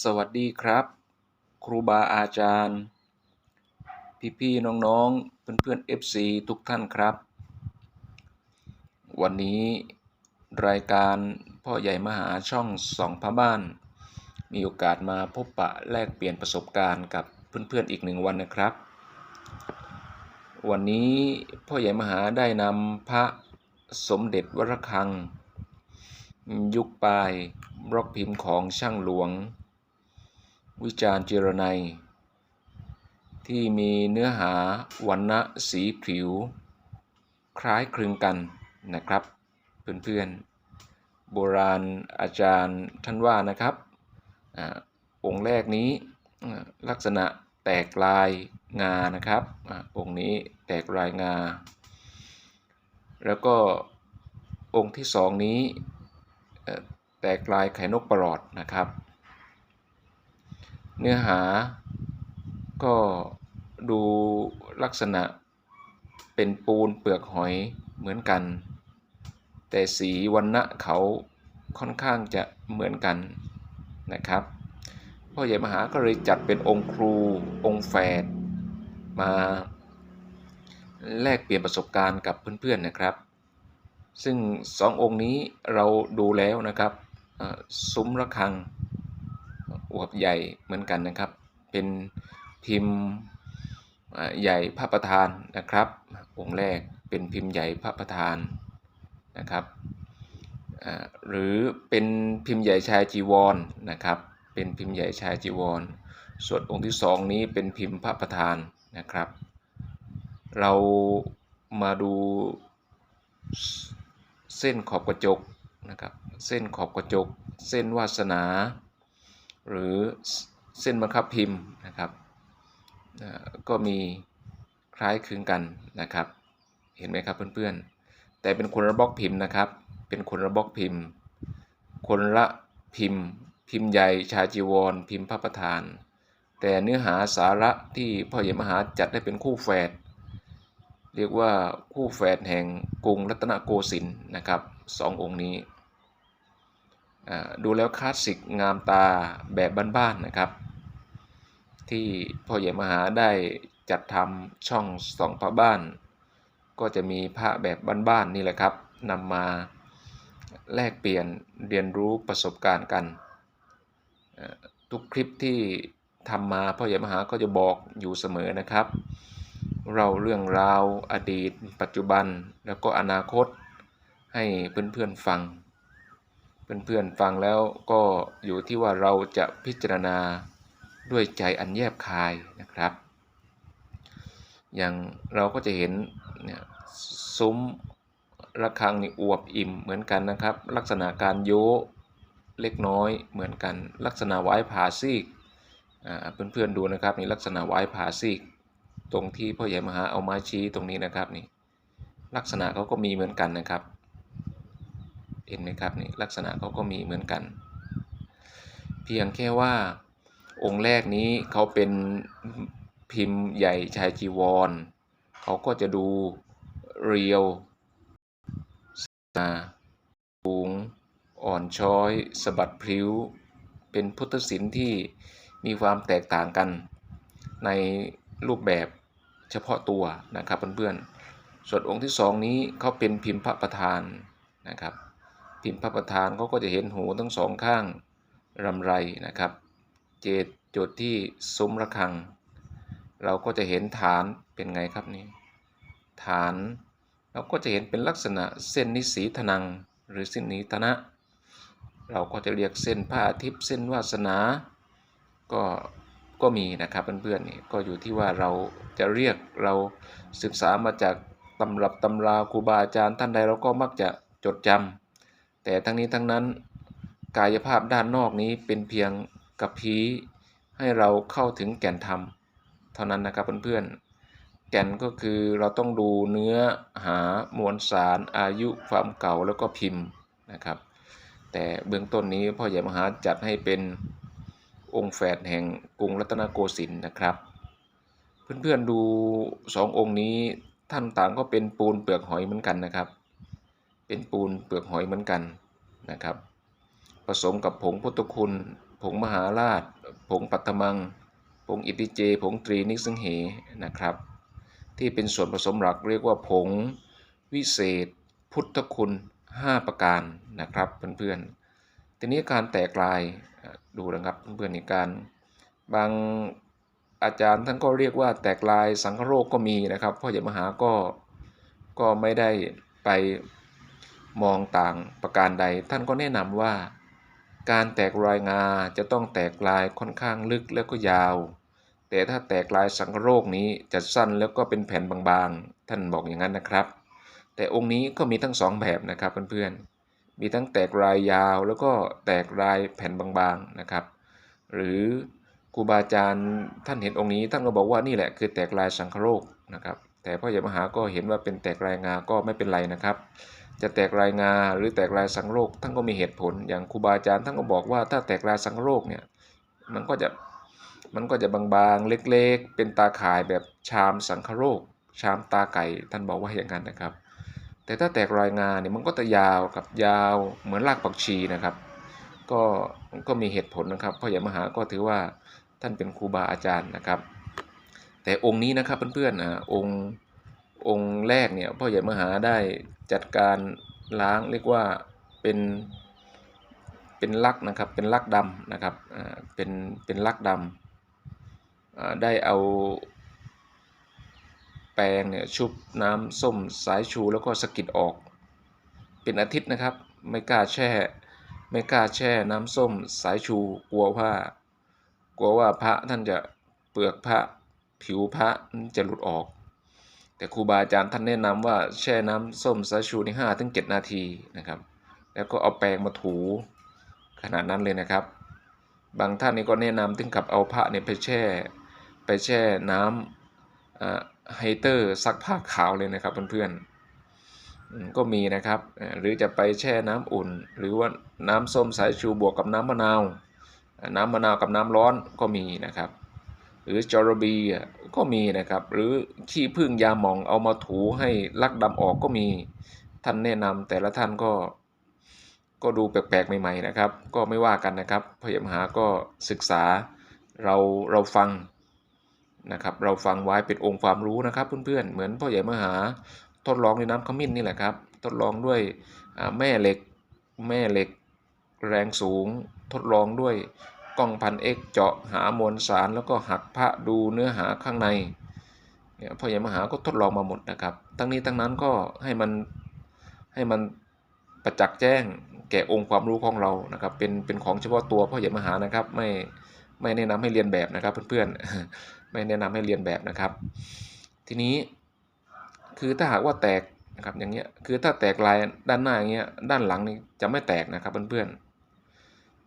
สวัสดีครับ ครูบาอาจารย์ พี่ๆน้องๆ เพื่อนๆ FC ทุกท่านครับ วันนี้รายการพ่อใหญ่มหาช่องสองพระบ้าน มีโอกาสมาพบปะแลกเปลี่ยนประสบการณ์กับเพื่อนๆอีกหนึ่งวันนะครับ วันนี้พ่อใหญ่มหาได้นำพระสมเด็จวรคัง ยุคปลายบล็อกพิมพ์ของช่างหลวง วิจารณ์เจรไนยที่มีเนื้อหาวันณะสีผิว คล้ายคลึงกันนะครับ เพื่อนๆ โบราณอาจารย์ท่านว่านะครับอองค์แรกนี้ลักษณะแตกลายงานะครับอองค์นี้แตกลายงา แล้วก็องค์ที่สองนี้แตกลายไข่นกประหลอดนะครับ เนื้อหาก็ดูลักษณะเป็นปูนเปลือกหอยเหมือนกัน แต่สีวันณะเขาค่อนข้างจะเหมือนกันนะครับพ่อใหญ่มหาก็เลยจัดเป็นองค์ครูองค์แฝดมาแลกเปลี่ยนประสบการณ์กับเพื่อนๆนะครับ ซึ่งสององค์นี้เราดูแล้วนะครับซุ้มระฆัง อวบใหญ่เหมือนกันนะครับ เป็นพิมพ์ใหญ่พระประธานนะครับ องค์แรกเป็นพิมพ์ใหญ่พระประธานนะครับหรือเป็นพิมพ์ใหญ่ชายจีวรนะครับ เป็นพิมพ์ใหญ่ชายจีวร ส่วนองค์ที่สองนี้เป็นพิมพ์พระประธานนะครับ เรามาดูเส้นขอบกระจกนะครับ เส้นขอบกระจก เส้นวาสนา หรือเส้นบังคับพิมพ์นะครับก็มีคล้ายคลึงกันนะครับ เห็นไหมครับเพื่อนๆ แต่เป็นคนละบล็อกพิมพ์นะครับ เป็นคนละบล็อกพิมพ์ คนละพิมพ์ พิมพ์ใหญ่ชาจีวร พิมพ์พระประธาน แต่เนื้อหาสาระที่พ่อใหญ่มหาจัดได้เป็นคู่แฝดเรียกว่าคู่แฝดแห่งกรุงรัตนโกสินทร์นะครับสององค์นี้ ดูแล้วคลาสสิกงามตาแบบบ้านๆนะครับ ที่พ่อใหญ่มหาได้จัดทำช่องสองพระบ้าน ก็จะมีพระแบบบ้านๆนี่แหละครับนำมาแลกเปลี่ยนเรียนรู้ประสบการณ์กัน ทุกคลิปที่ทำมาพ่อใหญ่มหาก็จะบอกอยู่เสมอนะครับ เราเรื่องราวอดีต ปัจจุบันแล้วก็อนาคตให้เพื่อนๆฟัง เพื่อนๆฟังแล้วก็อยู่ที่ว่าเราจะพิจารณาด้วยใจอันแยบคายนะครับ อย่างเราก็จะเห็นเนี่ยซุ้มระฆังนี่อวบอิ่มเหมือนกันนะครับ ลักษณะการโยเล็กน้อยเหมือนกัน ลักษณะไว้ผาซีกเพื่อนๆดูนะครับนี่ลักษณะไว้ผาซีก ตรงที่พ่อใหญ่มหาเอาไม้ชี้ตรงนี้นะครับนี่ลักษณะเขาก็มีเหมือนกันนะครับ เห็นไหมครับนี่ลักษณะเขาก็มีเหมือนกัน เพียงแค่ว่าองค์แรกนี้เขาเป็นพิมพ์ใหญ่ชายจีวรเขาก็จะดูเรียวนาสูงอ่อนช้อยสะบัดพลิ้ว เป็นพุทธศิลป์ที่มีความแตกต่างกัน ในรูปแบบเฉพาะตัวนะครับเพื่อนๆส่วนองค์ที่สองนี้เขาเป็นพิมพ์พระประธานนะครับ พิมพ์พระประธานเขาก็จะเห็นหูทั้งสองข้างรำไรนะครับ เจดจุดที่ซุ้มระฆัง เราก็จะเห็นฐานเป็นไงครับนี่ฐานเราก็จะเห็นเป็นลักษณะเส้นนิสีธนังหรือเส้นนิธนะ เราก็จะเรียกเส้นผ้าอาทิตย์เส้นวาสนา ก็ก็มีนะครับเพื่อนๆนี่ก็อยู่ที่ว่าเราจะเรียกเราศึกษามาจากตำรับตำราครูบาอาจารย์ท่านใดเราก็มักจะจดจำ แต่ทั้งนี้ทั้งนั้น กายภาพด้านนอกนี้เป็นเพียงกับพีให้เราเข้าถึงแก่นธรรม เท่านั้นนะครับเพื่อนๆ แก่นก็คือเราต้องดูเนื้อหามวลสารอายุความเก่าแล้วก็พิมพ์นะครับ แต่เบื้องต้นนี้พ่อใหญ่มหาจัดให้เป็นองค์แฝดแห่งกรุงรัตนโกสินทร์นะครับ เพื่อนๆดูสององค์นี้ท่านต่างก็เป็นปูนเปลือกหอยเหมือนกันนะครับ เป็นปูนเปลือกหอยเหมือนกันนะครับ ผสมกับผงพุทธคุณ ผงมหาราช ผงปัตตมัง ผงอิติเจ ผงตรีนิสังเหนะครับ ที่เป็นส่วนผสมหลักเรียกว่าผงวิเศษ พุทธคุณ 5 ประการนะครับเพื่อนๆ ทีนี้การแตกลายดูนะครับเพื่อนๆในการบางอาจารย์ท่านก็เรียกว่าแตกลายสังคโรคก็มีนะครับพ่อใหญ่มหาก็ก็ไม่ได้ไป มองต่างประการใด ท่านก็แนะนำว่า การแตกลายงาจะต้องแตกลายค่อนข้างลึกแล้วก็ยาว แต่ถ้าแตกลายสังคโรคนี้จะสั้นแล้วก็เป็นแผ่นบางๆ ท่านบอกอย่างนั้นนะครับ แต่องค์นี้ก็มีทั้งสองแบบนะครับเพื่อนๆมีทั้งแตกลายยาวแล้วก็แตกลายแผ่นบางๆนะครับ หรือครูบาอาจารย์ท่านเห็นองค์นี้ท่านก็บอกว่านี่แหละคือแตกลายสังคโรคนะครับ แต่พ่อใหญ่มหาก็เห็นว่าเป็นแตกลายงาก็ไม่เป็นไรนะครับ จะแตกลายงาหรือแตกลายสังโรคท่านก็มีเหตุผล อย่างครูบาอาจารย์ท่านก็บอกว่าถ้าแตกลายสังโรคเนี่ยมันก็จะมันก็จะบางๆเล็กๆ เป็นตาข่ายแบบชามสังคโรคชามตาไก่ท่านบอกว่าอย่างนั้นนะครับ แต่ถ้าแตกลายงาเนี่ยมันก็จะยาวกับยาวเหมือนรากผักชีนะครับ ก็ก็มีเหตุผลนะครับพ่อใหญ่มหาก็ถือว่าท่านเป็นครูบาอาจารย์นะครับ แต่องค์นี้นะครับเพื่อนๆอ่าองค์ องค์แรกเนี่ยพ่อใหญ่มหาได้จัดการล้างเรียกว่าเป็นเป็นลักนะครับเป็นลักดำนะครับเป็นเป็นลักดำได้เอาแปรงเนี่ยชุบน้ำส้มสายชูแล้วก็สกิดออก เป็นอาทิตย์นะครับไม่กล้าแช่ไม่กล้าแช่น้ำส้มสายชูกลัวว่ากลัวว่าพระท่านจะเปลือกพระผิวพระจะหลุดออก แต่ครูบาอาจารย์ท่านแนะนำว่าแช่น้ำส้มสายชูในห้าถึงเจ็ดนาทีนะครับ แล้วก็เอาแปรงมาถูขนาดนั้นเลยนะครับ บางท่านนี่ก็แนะนำถึงกับเอาพระเนี่ยไปแช่ ไปแช่น้ำไฮเตอร์ซักผ้าขาวเลยนะครับเพื่อนๆก็มีนะครับ หรือจะไปแช่น้ำอุ่น หรือว่าน้ำส้มสายชูบวกกับน้ำมะนาว น้ำมะนาวกับน้ำร้อนก็มีนะครับ หรือจอร์บีอะก็มีนะครับ หรือขี้ผึ้งยาหมองเอามาถูให้ลักดำออกก็มีท่านแนะนำแต่ละท่านก็ก็ดูแปลกๆใหม่ๆนะครับ ก็ไม่ว่ากันนะครับพยามหาก็ศึกษาเราเราฟังนะครับเราฟังไว้เป็นองค์ความรู้นะครับเพื่อนๆเหมือนพ่อใหญ่มหาทดลองในน้ำขมิ้นนี่แหละครับทดลองด้วยแม่เหล็กแม่เหล็กแรงสูง ทดลองด้วย กล้องพันเอ็กเจาะหามวลสารแล้วก็หักพระดูเนื้อหาข้างในเนี่ยพ่อใหญ่มหาก็ทดลองมาหมดนะครับ ทั้งนี้ทั้งนั้นก็ให้มันให้มันประจักษ์แจ้งแก่องค์ความรู้ของเรานะครับเป็นเป็นของเฉพาะตัวพ่อใหญ่มหานะครับไม่ไม่แนะนำให้เรียนแบบนะครับเพื่อนๆไม่แนะนำให้เรียนแบบนะครับ ทีนี้คือถ้าหากว่าแตกนะครับอย่างเงี้ยคือถ้าแตกลายด้านหน้าอย่างเงี้ยด้านหลังนี่จะไม่แตกนะครับเพื่อนๆ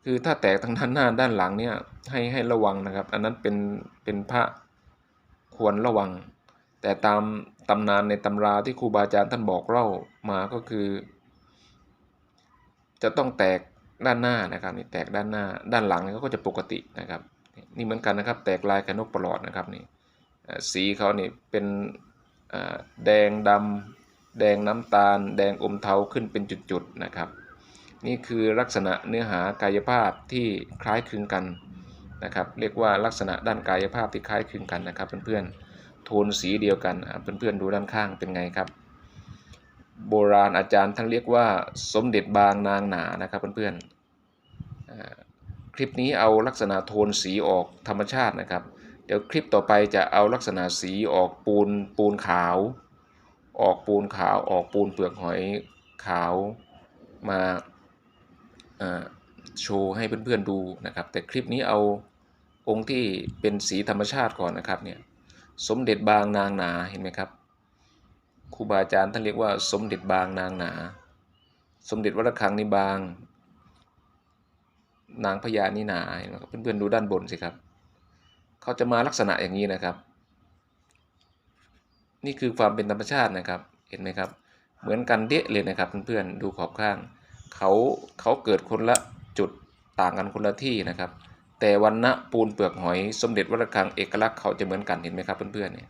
คือถ้าแตกทางด้านหน้าด้านหลังเนี่ยให้ให้ระวังนะครับ อันนั้นเป็นเป็นพระควรระวัง แต่ตามตำนานในตำราที่ครูบาอาจารย์ท่านบอกเล่ามาก็คือ จะต้องแตกด้านหน้านะครับนี่แตกด้านหน้าด้านหลังนี่ก็จะปกตินะครับ นี่เหมือนกันนะครับ แตกลายกับนกประหลอดนะครับนี่สีเขานี่เป็นแดงดำแดงน้ำตาล แดงอมเทาขึ้นเป็นจุดๆนะครับ นี่คือลักษณะเนื้อหากายภาพที่คล้ายคลึงกันนะครับเรียกว่าลักษณะด้านกายภาพที่คล้ายคลึงกันนะครับเพื่อนๆโทนสีเดียวกันอะเพื่อนๆดูด้านข้างเป็นไงครับ โบราณอาจารย์ท่านเรียกว่าสมเด็จบางนางหนานะครับเพื่อนๆคลิปนี้เอาลักษณะโทนสีออกธรรมชาตินะครับ เดี๋ยวคลิปต่อไปจะเอาลักษณะสีออกปูนปูนขาว ออกปูนขาวออกปูนเปลือกหอยขาวมา โชว์ให้เพื่อนๆดูนะครับ แต่คลิปนี้เอาองค์ที่เป็นสีธรรมชาติก่อนนะครับเนี่ยสมเด็จบางนางหนาเห็นไหมครับครูบาอาจารย์ท่านเรียกว่าสมเด็จบางนางหนา สมเด็จวัดระฆังนี่บาง นางพญานี่หนาเห็นไหมครับเพื่อนๆดูด้านบนสิครับเขาจะมาลักษณะอย่างนี้นะครับ นี่คือความเป็นธรรมชาตินะครับเห็นไหมครับ เหมือนกันเดะเลยนะครับเพื่อนๆดูขอบข้าง เขาเขาเกิดคนละจุดต่างกันคนละที่นะครับ แต่วันณะปูนเปลือกหอยสมเด็จวัดระฆังเอกลักษณ์เขาจะเหมือนกันเห็นไหมครับเพื่อนๆเนี่ย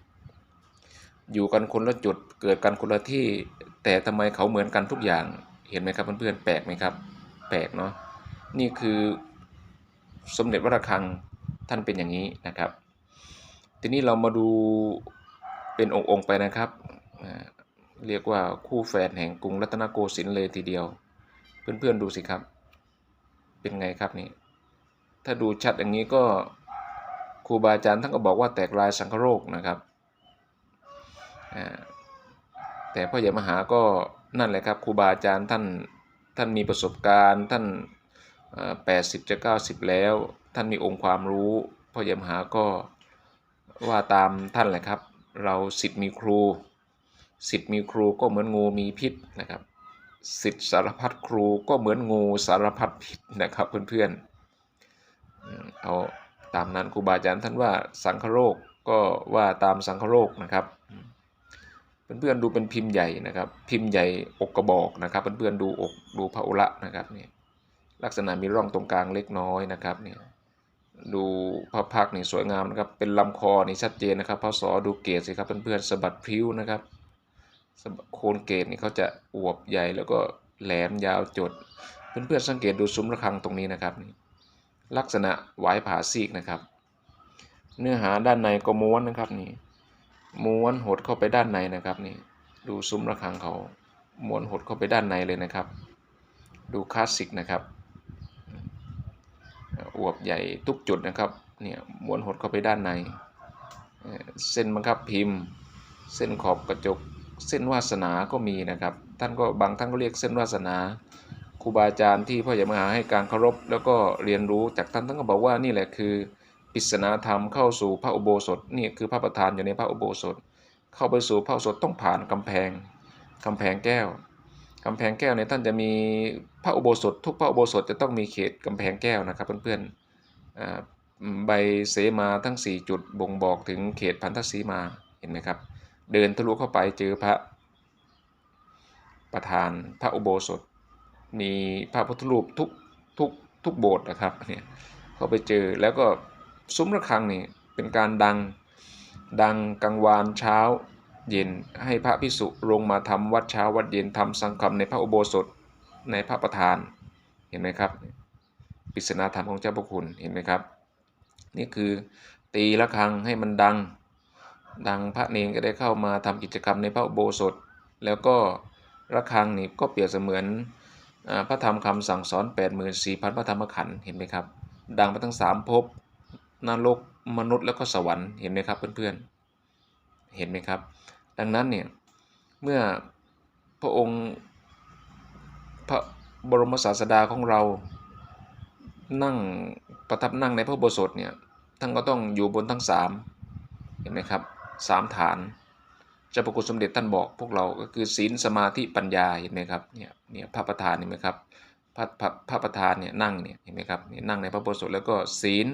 อยู่กันคนละจุดเกิดกันคนละที่ แต่ทำไมเขาเหมือนกันทุกอย่างเห็นไหมครับเพื่อนๆแปลกไหมครับ แปลกเนาะนี่คือสมเด็จวัดระฆังท่านเป็นอย่างนี้นะครับ ทีนี้เรามาดูเป็นองค์ๆไปนะครับ เรียกว่าคู่แฝดแห่งกรุงรัตนโกสินทร์เลยทีเดียว เพื่อนๆดูสิครับ เป็นไงครับนี่ ถ้าดูชัดอย่างนี้ก็ครูบาอาจารย์ท่านก็บอกว่าแตกลายสังคโรคนะครับ แต่พ่อใหญ่มหาก็นั่นแหละครับครูบาอาจารย์ท่านท่านมีประสบการณ์ ท่านแปดสิบจะเก้าสิบแล้ว ท่านมีองค์ความรู้พ่อใหญ่มหาก็ว่าตามท่านแหละครับ เราสิทธิ์มีครูสิทธิ์มีครูก็เหมือนงูมีพิษนะครับ สิทธิ์สารพัดครูก็เหมือนงูสารพัดพิษนะครับเพื่อนๆเอาตามนั้นครูบาอาจารย์ท่านว่าสังคโรคก็ว่าตามสังคโรคนะครับเพื่อนๆดูเป็นพิมพ์ใหญ่นะครับ พิมพ์ใหญ่อกกระบอกนะครับเพื่อนๆดูอกดูพระอุระนะครับนี่ลักษณะมีร่องตรงกลางเล็กน้อยนะครับนี่ดูพระพักนี่สวยงามนะครับเป็นลำคอนี่ชัดเจนนะครับพระสอดูเกศสิครับเพื่อนๆสะบัดพริ้วนะครับ โคนเกศนี่เขาจะอวบใหญ่แล้วก็แหลมยาวจด เพื่อนๆสังเกตดูซุ้มระฆังตรงนี้นะครับนี่ลักษณะหวายผาซีกนะครับ เนื้อหาด้านในก็ม้วนนะครับนี่ม้วนหดเข้าไปด้านในนะครับนี่ดูซุ้มระฆังเขาม้วนหดเข้าไปด้านในเลยนะครับ ดูคลาสสิกนะครับอวบใหญ่ทุกจุดนะครับเนี่ยม้วนหดเข้าไปด้านในเอ่อเส้นบังคับพิมพ์ เส้นขอบกระจก เส้นวาสนาก็มีนะครับ ท่านก็บางท่านก็เรียกเส้นวาสนาครูบาอาจารย์ที่พ่อใหญ่มหาให้การเคารพ แล้วก็เรียนรู้จากท่านท่านก็บอกว่านี่แหละคือปริศนาธรรมเข้าสู่พระอุโบสถนี่คือพระประธานอยู่ในพระอุโบสถ เข้าไปสู่พระอุโบสถต้องผ่านกำแพงกำแพงแก้วกำแพงแก้วเนี่ยท่านจะมีพระอุโบสถ ทุกพระอุโบสถจะต้องมีเขตกำแพงแก้วนะครับเพื่อนๆอ่าใบเสมาทั้ง 4 จุดบ่งบอกถึงเขตพันธสีมาเห็นไหมครับ เดินทะลุเข้าไปเจอพระประธานพระอุโบสถ มีพระพุทธรูปทุกทุกทุกโบสถ์นะครับเนี่ยเขาไปเจอแล้วก็ซุ้มระฆังนี่เป็นการดังดังกลางวานเช้าเย็นให้พระพิสุลงมาทำวัดเช้าวัดเย็นทำสังฆมในพระอุโบสถในพระประธานเห็นไหมครับปริศนาธรรมของเจ้าพระคุณเห็นไหมครับ นี่คือตีระฆังให้มันดัง ดังพระเนรก็ได้เข้ามาทำกิจกรรมในพระอุโบสถ แล้วก็ระฆังนี่ก็เปรียบเสมือนอพระธรรมคำสั่งสอน 84,000 พระธรรมขันธ์เห็นไหมครับ ดังไปทั้ง 3ภพนรกมนุษย์แล้วก็สวรรค์เห็นไหมครับเพื่อนๆ เห็นไหมครับ ดังนั้นเนี่ยเมื่อพระองค์พระบรมศาสดาของเรานั่งประทับนั่งในพระโบสถเนี่ยท่านก็ต้องอยู่บนทั้งสามเห็นไหมครับ สามฐานเจ้าพระคุณสมเด็จท่านบอกพวกเราก็คือศีลสมาธิปัญญาเห็นไหมครับเนี่ยเนี่ยพระประธานเห็นไหมครับพระพระพระประธานเนี่ยนั่งเนี่ยเห็นไหมครับเนี่ยนั่งในพระโพธิ์สถแล้วก็ศีล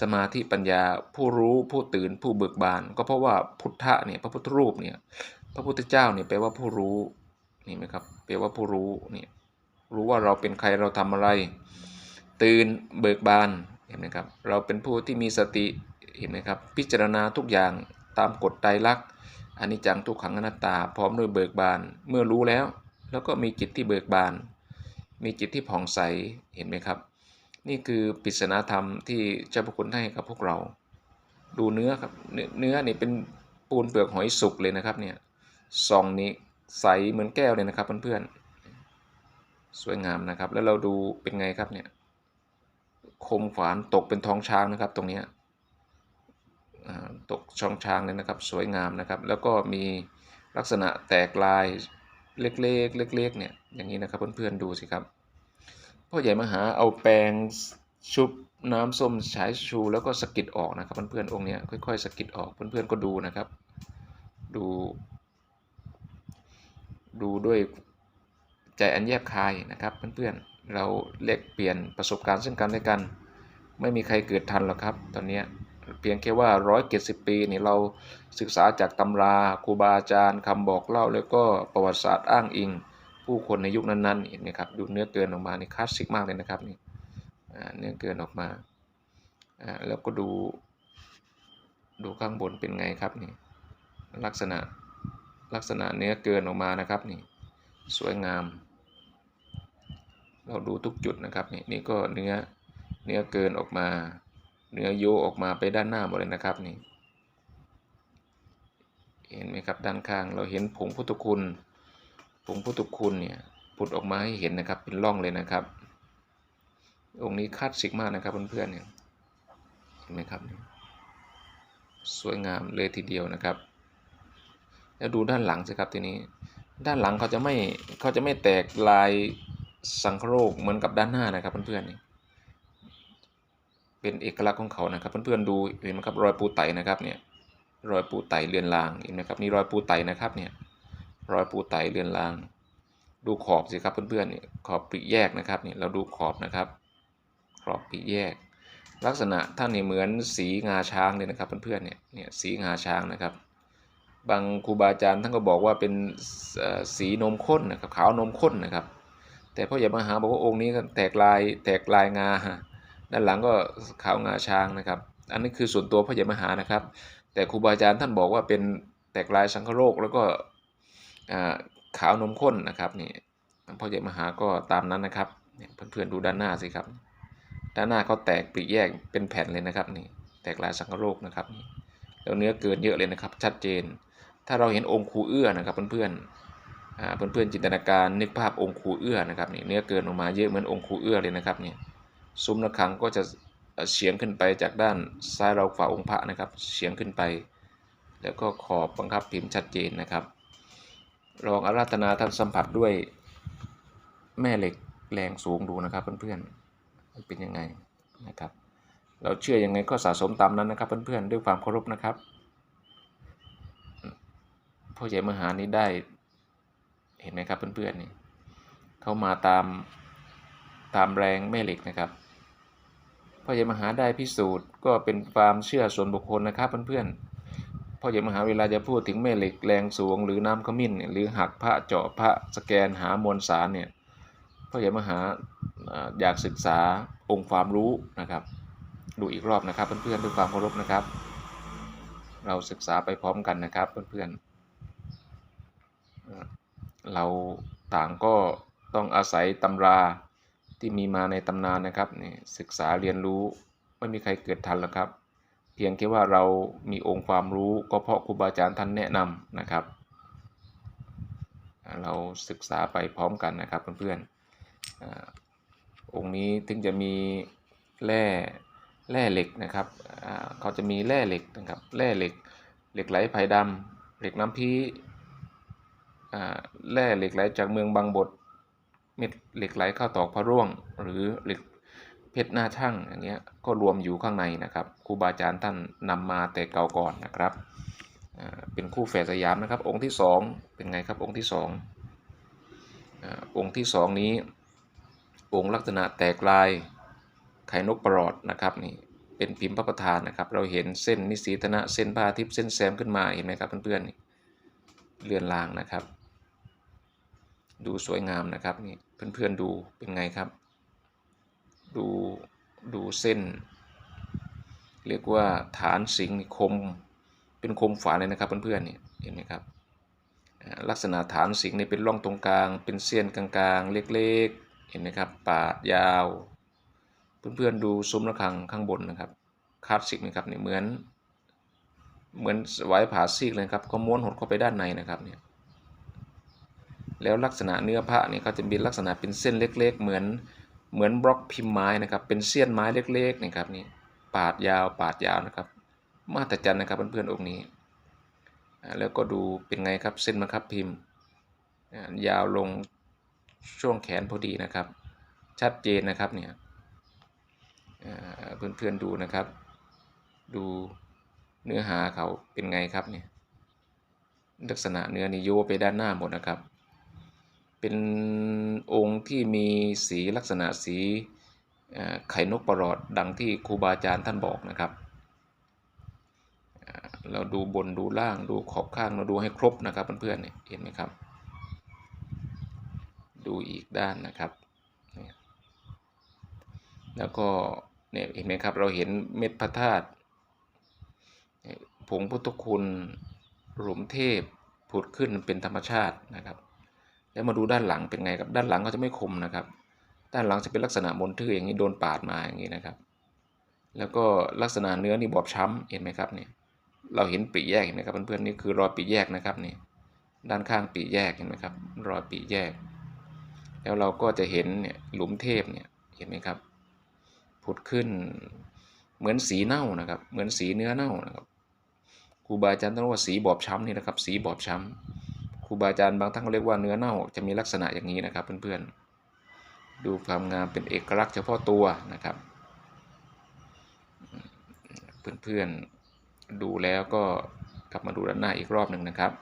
สมาธิปัญญาผู้รู้ผู้ตื่นผู้เบิกบาน ก็เพราะว่าพุทธะเนี่ยพระพุทธรูปเนี่ยพระพุทธเจ้าเนี่ยแปลว่าผู้รู้นี่ไหมครับแปลว่าผู้รู้เนี่ยรู้ว่าเราเป็นใครเราทำอะไร ตื่นเบิกบานเห็นไหมครับเราเป็นผู้ที่มีสติเห็นไหมครับพิจารณาทุกอย่าง ตามกฎไตรลักษณ์อนิจจังทุกขังอนัตตาพร้อมด้วยเบิกบาน เมื่อรู้แล้ว แล้วก็มีจิตที่เบิกบาน มีจิตที่ผ่องใสเห็นไหมครับ นี่คือปริศนาธรรมที่เจ้าพระคุณให้กับพวกเรา ดูเนื้อครับเนื้อเนื้อนี่เป็นปูนเปลือกหอยสุกเลยนะครับเนี่ยซองนี้ใสเหมือนแก้วเลยนะครับเพื่อนๆสวยงามนะครับ แล้วเราดูเป็นไงครับเนี่ยคมขวานตกเป็นทองช้างนะครับตรงนี้ ตกช่องช้างเลยนะครับ สวยงามนะครับ แล้วก็มีลักษณะแตกลายเล็กๆเล็กๆเนี่ยอย่างนี้นะครับเพื่อนๆดูสิครับพ่อใหญ่มหาเอาแปรงชุบน้ำส้มฉายชูแล้วก็สกิดออกนะครับเพื่อนๆองค์เนี้ยค่อยๆสกิดออกเพื่อนๆก็ดูนะครับ ดู ดูด้วยใจอันแยบคายนะครับเพื่อนๆเราเล็กเปลี่ยนประสบการณ์ซึ่งกันและกัน ไม่มีใครเกิดทันหรอกครับ ตอนเนี้ย เพียงแค่ว่าร้อยเจ็ดสิบปีนี่เราศึกษาจากตำราครูบาอาจารย์คำบอกเล่าแล้วก็ประวัติศาสตร์อ้างอิง ผู้คนในยุคนั้นๆเห็นไหมครับดูเนื้อเกินออกมานี่คลาสสิกมากเลยนะครับนี่เนื้อเกินออกมาแล้วก็ดูดูข้างบนเป็นไงครับนี่ลักษณะลักษณะเนื้อเกินออกมานะครับนี่สวยงาม เราดูทุกจุดนะครับนี่นี่ก็เนื้อเนื้อเกินออกมา เนื้อโยออกมาไปด้านหน้าหมดเลยนะครับนี่เห็นไหมครับด้านข้างเราเห็นผงพุทธคุณผงพุทธคุณเนี่ยผุดออกมาให้เห็นนะครับเป็นร่องเลยนะครับ องค์นี้คาสสิกมากนะครับเพื่อนๆเนี่ยเห็นไหมครับสวยงามเลยทีเดียวนะครับ แล้วดูด้านหลังสิครับทีนี้ ด้านหลังเขาจะไม่เขาจะไม่แตกลายสังครคเหมือนกับด้านหน้านะครับเพื่อนๆนี่ เป็นเอกลักษณ์ของเขานะครับ เพื่อนๆดูเห็นไหมครับรอยปูไตนะครับเนี่ยรอยปูไตเรือนรางเห็นไหมครับนี่รอยปูไตนะครับเนี่ยรอยปูไตเรือนราง ดูขอบสิครับเพื่อนๆเนี่ยขอบปริแยกนะครับเนี่ยเราดูขอบนะครับ ขอบปริแยก ลักษณะท่านนี่เหมือนสีงาช้างเลยนะครับเพื่อนๆเนี่ยเนี่ยสีงาช้างนะครับ บางครูบาอาจารย์ท่านก็บอกว่าเป็นสีนมข้นนะครับขาวนมข้นนะครับ แต่พ่อใหญ่มหาบอกว่าองค์นี้แตกลายแตกลายงา ด้านหลังก็ขาวงาช้างนะครับ อันนี้คือส่วนตัวพ่อใหญ่มหานะครับ แต่ครูบาอาจารย์ท่านบอกว่าเป็นแตกลายสังคโรคแล้วก็ขาวนมข้นนะครับนี่พ่อใหญ่มหาก็ตามนั้นนะครับเพื่อนๆดูด้านหน้าสิครับ ด้านหน้าเขาแตกปลีกแยกเป็นแผ่นเลยนะครับนี่แตกลายสังคโรคนะครับนี่แล้วเนื้อเกินเยอะเลยนะครับ ชัดเจน ถ้าเราเห็นองค์ครูเอื้อนะครับเพื่อนๆเพื่อนๆจินตนาการนึกภาพองค์ครูเอื้อนะครับนี่เนื้อเกินออกมาเยอะเหมือนองค์ครูเอื้อเลยนะครับเนี่ย ซุ้มระฆังก็จะเฉียงขึ้นไปจากด้านซ้ายเราฝ่าองค์พระนะครับเฉียงขึ้นไป แล้วก็ขอบบังคับพิมพ์ชัดเจนนะครับลองอาราธนาท่านสัมผัสด้วยแม่เหล็กแรงสูงดูนะครับเพื่อนๆเป็นยังไงนะครับ เราเชื่อยังไงก็สะสมตามนั้นนะครับเพื่อนๆด้วยความเคารพนะครับพ่อใหญ่มหานี้ได้เห็นไหมครับเพื่อนๆนี่เข้ามาตามตามแรงแม่เหล็กนะครับ พ่อใหญ่มหาได้พิสูจน์ ก็เป็นความเชื่อส่วนบุคคลนะครับเพื่อนๆพ่อใหญ่มหาเวลาจะพูดถึงแม่เหล็กแรงสูงหรือน้ำขมิ้นหรือหักพระเจาะพระสแกนหามวลสารเนี่ยพ่อใหญ่มหาอยากศึกษาองค์ความรู้นะครับ ดูอีกรอบนะครับเพื่อนๆด้วยความเคารพนะครับ เราศึกษาไปพร้อมกันนะครับเพื่อนๆเราต่างก็ต้องอาศัยตำรา ที่มีมาในตำนานนะครับนี่ศึกษาเรียนรู้ไม่มีใครเกิดทันหรอกครับ เพียงแค่ว่าเรามีองค์ความรู้ก็เพราะครูบาอาจารย์ท่านแนะนำนะครับ เราศึกษาไปพร้อมกันนะครับเพื่อนๆอองค์นี้ถึงจะมีแร่แร่เหล็กนะครับเขาจะมีแร่เหล็กนะครับแร่เหล็กเหล็กไหลไผ่ดำเหล็กน้ำพีแร่เหล็กไหลจากเมืองบางบด เม็ดเหล็กไหลเข้าตอกพระร่วง หรือเหล็กเพชรหน้าช่างอย่างเงี้ยก็รวมอยู่ข้างในนะครับครูบาอาจารย์ท่านนำมาแต่เก่าก่อนนะครับอ่าเป็นคู่แฝดสยามนะครับ องค์ที่สองเป็นไงครับองค์ที่สองอ่าองค์ที่สองนี้ องค์ลักษณะแตกลายไข่นกประหลอดนะครับนี่เป็นพิมพ์พระประธานนะครับ เราเห็นเส้นนิสีธนะเส้นผ้าทิพย์เส้นแซมขึ้นมาเห็นไหมครับเพื่อนๆเรือนรางนะครับ ดูสวยงามนะครับนี่เพื่อนๆดูเป็นไงครับ ดูดูเส้น เรียกว่าฐานสิงห์คม เป็นคมฝาเลยนะครับเพื่อนๆนี่เห็นไหมครับลักษณะฐานสิงห์นี่เป็นร่องตรงกลาง เป็นเส้นกลางๆ เล็กๆ เห็นไหมครับปาดยาว เพื่อนๆดูซุ้มระฆังข้างบนนะครับคลาสสิกนะครับนี่เหมือน เหมือนไว้ผ่าซีกเลยครับก็ม้วนหดเข้าไปด้านในนะครับเนี่ย แล้วลักษณะเนื้อพระนี่เขาจะมีลักษณะเป็นเส้นเล็ก ๆ เหมือนเหมือนบล็อกพิมพ์ไม้นะครับ เป็นเสี้ยนไม้เล็กๆนะครับนี่ปาดยาวปาดยาวนะครับ มาตรจันนะครับเพื่อนๆองค์นี้ แล้วก็ดูเป็นไงครับเส้นบังคับพิมพ์ ยาวลงช่วงแขนพอดีนะครับ ชัดเจนนะครับเนี่ยเพื่อนๆดูนะครับ ดูเนื้อหาเขาเป็นไงครับเนี่ยลักษณะเนื้อนี่โยไปด้านหน้าหมดนะครับ เป็นองค์ที่มีสีลักษณะสีไข่นกประหลอดดังที่ครูบาอาจารย์ท่านบอกนะครับ เราดูบนดูล่างดูขอบข้างเราดูให้ครบนะครับเพื่อนๆเห็นไหมครับ ดูอีกด้านนะครับ แล้วก็เนี่ยเห็นไหมครับเราเห็นเม็ดพระธาตุผงพุทธคุณหลุมเทพผุดขึ้นเป็นธรรมชาตินะครับ แล้วมาดูด้านหลังเป็นไงครับด้านหลังก็จะไม่คมนะครับ ด้านหลังจะเป็นลักษณะมนทื่ออย่างนี้โดนปาดมาอย่างนี้นะครับ แล้วก็ลักษณะเนื้อนี่บอบช้ำเห็นไหมครับเนี่ยเราเห็นปีแยกเห็นไหมครับเพื่อนๆนี่คือรอยปีแยกนะครับนี่ด้านข้างปีแยกเห็นไหมครับรอยปีแยก แล้วเราก็จะเห็นเนี่ยหลุมเทพเนี่ยเห็นไหมครับผุดขึ้นเหมือนสีเน่านะครับ เหมือนสีเนื้อเน่านะครับครูบาอาจารย์ต้องว่าสีบอบช้ำนี่นะครับ สีบอบช้ำ ครูบาอาจารย์บางท่านก็เรียกว่าเนื้อเน่าจะมีลักษณะอย่างนี้นะครับเพื่อนๆ ดูความงามเป็นเอกลักษณ์เฉพาะตัวนะครับเพื่อนๆดูแล้วก็กลับมาดูด้านหน้าอีกรอบหนึ่งนะครับ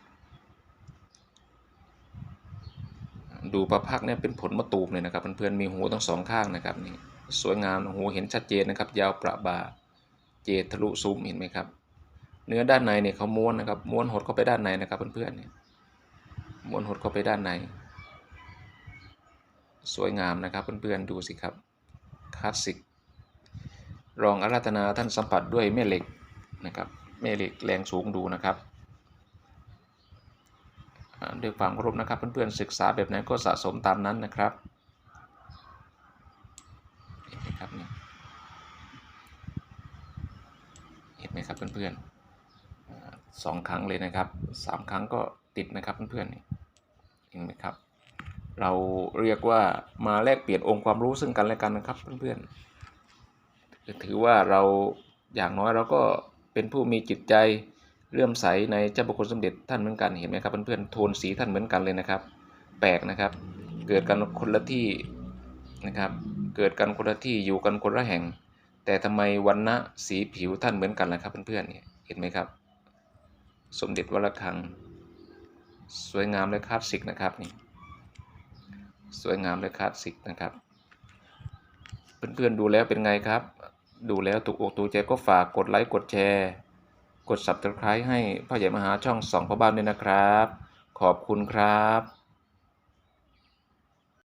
ดูประพักเนี่ยเป็นผลมะตูมเลยนะครับเพื่อนๆมีหูทั้งสองข้างนะครับนี่สวยงามหูเห็นชัดเจนนะครับ ยาวประบาเจดทะลุซุ้มเห็นไหมครับ เนื้อด้านในเนี่ยเขาม้วนนะครับม้วนหดเข้าไปด้านในนะครับเพื่อนๆเนี่ย ม้วนหดเข้าไปด้านใน สวยงามนะครับเพื่อนๆดูสิครับคลาสสิกรองอาราธนาท่านสัมผัสด้วยแม่เหล็กนะครับแม่เหล็กแรงสูงดูนะครับด้วยความเคารพนะครับเพื่อนๆศึกษาแบบไหนก็สะสมตามนั้นนะครับเห็นไหมครับเนี่เห็นไหมครับเพื่อนๆสองครั้งเลยนะครับสามครั้งก็ ติดนะครับเพื่อนๆเห็นไหมครับ เราเรียกว่ามาแลกเปลี่ยนองค์ความรู้ซึ่งกันและกันนะครับเพื่อนๆถือว่าเราอย่างน้อยเราก็เป็นผู้มีจิตใจเลื่อมใสในเจ้าบุคคลสมเด็จท่านเหมือนกันเห็นไหมครับเพื่อนๆโทนสีท่านเหมือนกันเลยนะครับ แปลกนะครับ เกิดกันคนละที่นะครับ เกิดกันคนละที่อยู่กันคนละแห่ง แต่ทำไมวันณะสีผิวท่านเหมือนกันล่ะครับเพื่อนๆเห็นไหมครับ สมเด็จวัดระฆัง สวยงามและคลาสสิกนะครับนี่สวยงามและคลาสสิกนะครับเพื่อนๆดูแล้วเป็นไงครับ ดูแล้วถูกอกถูกใจก็ฝากกดไลค์กดแชร์ กด subscribe ให้พ่อใหญ่มหาช่องสองพ่อบ้านด้วยนะครับ ขอบคุณครับ